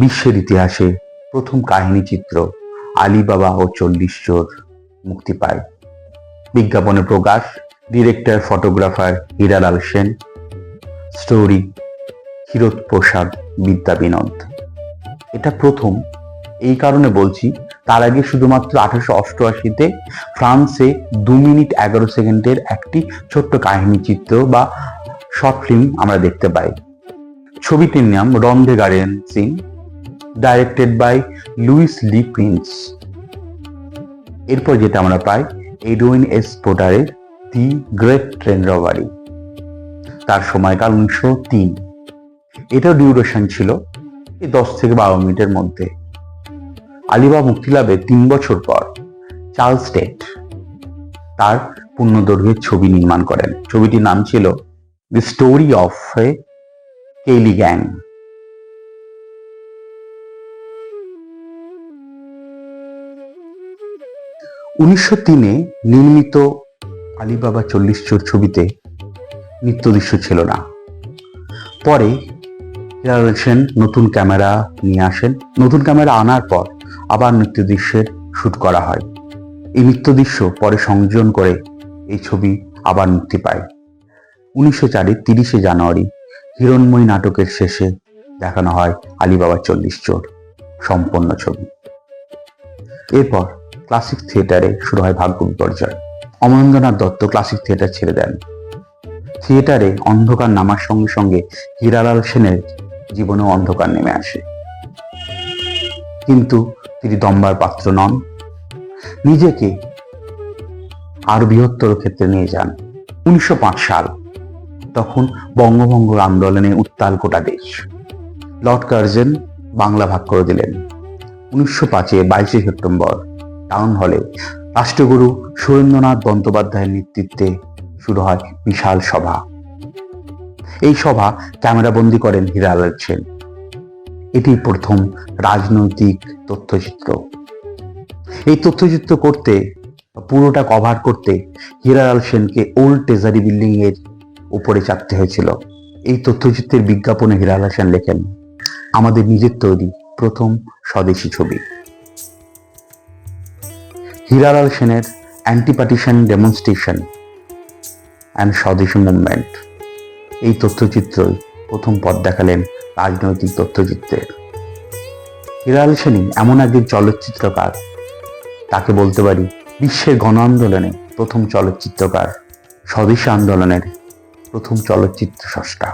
বিশ্বের ইতিহাসে প্রথম কাহিনী চিত্র আলিবাবা ও চল্লিশ চোর মুক্তি পায়। বিজ্ঞাপনে প্রকাশ, director, photographer Hiralal Sen, story Kshirode Prasad, Vidya Binod. এটা প্রথম। এই কারণে বলছি, তার আগে শুধুমাত্র আঠারোশো অষ্টআশিতে ফ্রান্সে দু মিনিট এগারো সেকেন্ডের একটি ছোট্ট কাহিনী চিত্র বা শর্ট ফিল্ম আমরা দেখতে পাই। ছবিটির নাম Roundhay the garden scene directed by Louis Le Prince এরপর যেটা আমরা পাই এডুইন এস পোটারের দি গ্রেট ট্রেন রবারি তার সময়কাল উনিশশো তিন। এটাও ডিউরেশন ছিল এই দশ থেকে বারো মিনিটের মধ্যে। আলিবা মুক্তিলাভের তিন বছর পর চার্লস টেট তার পূর্ণদৈর্ঘ্যের ছবি নির্মাণ করেন। ছবিটির নাম ছিল the story of a Kelly gang উনিশশো তিনে নির্মিত আলিবাবা চল্লিশ চোর ছবিতে নৃত্য দৃশ্য ছিল না। পরে হিলাল নতুন ক্যামেরা নিয়ে আসেন। নতুন ক্যামেরা আনার পর আবার নৃত্য দৃশ্যের শুট করা হয়। এই নৃত্য দৃশ্য পরে সংযোজন করে এই ছবি আবার মুক্তি পায়। উনিশশো চারের তিরিশে জানুয়ারি হিরণময়ী নাটকের শেষে দেখানো হয় আলিবাবার চল্লিশ চোর সম্পন্ন ছবি। এরপর ক্লাসিক থিয়েটারে শুরু হয় ভাগ্য বিপর্যয় অমরেন্দ্রনাথ দত্ত ক্লাসিক থিয়েটার ছেড়ে দেন। থিয়েটারে অন্ধকার নামার সঙ্গে সঙ্গে হীরালাল সেনের জীবনেও অন্ধকার নেমে আসে। কিন্তু তিনি দম্বার পাত্র নন। নিজেকে আরও বৃহত্তর ক্ষেত্রে নিয়ে যান। উনিশশো পাঁচ সাল, তখন বঙ্গভঙ্গ আন্দোলনে উত্তাল গোটা দেশ। লর্ড কার্জন বাংলা ভাগ করে দিলেন। উনিশশো পাঁচে বাইশে সেপ্টেম্বর টাউন হলে রাষ্ট্রগুরু সুরেন্দ্রনাথ বন্দ্যোপাধ্যায়ের নেতৃত্বে শুরু হয় বিশাল সভা। এই সভা ক্যামেরাবন্দি করেন হীরালাল সেন। এটি প্রথম রাজনৈতিক তথ্যচিত্র। এই তথ্যচিত্র করতে, পুরোটা কভার করতে হীরালাল সেনকে ওল্ড ট্রেজারি বিল্ডিং এর উপরে চাপতে হয়েছিল। এই তথ্যচিত্রের বিজ্ঞাপনে হীরালাল সেন লেখেন, আমাদের নিজের তৈরি প্রথম স্বদেশী ছবি। হীরালাল সেনের anti partition demonstration and swadeshi movement এই তথ্যচিত্রই প্রথম পথ দেখালেন রাজনৈতিক তথ্যচিত্রের। হিরাল সেনী এমন একজন চলচ্চিত্রকার, তাকে বলতে পারি বিশ্বের গণ আন্দোলনে প্রথম চলচ্চিত্রকার, স্বদেশী আন্দোলনের প্রথম চলচ্চিত্র স্রষ্টা।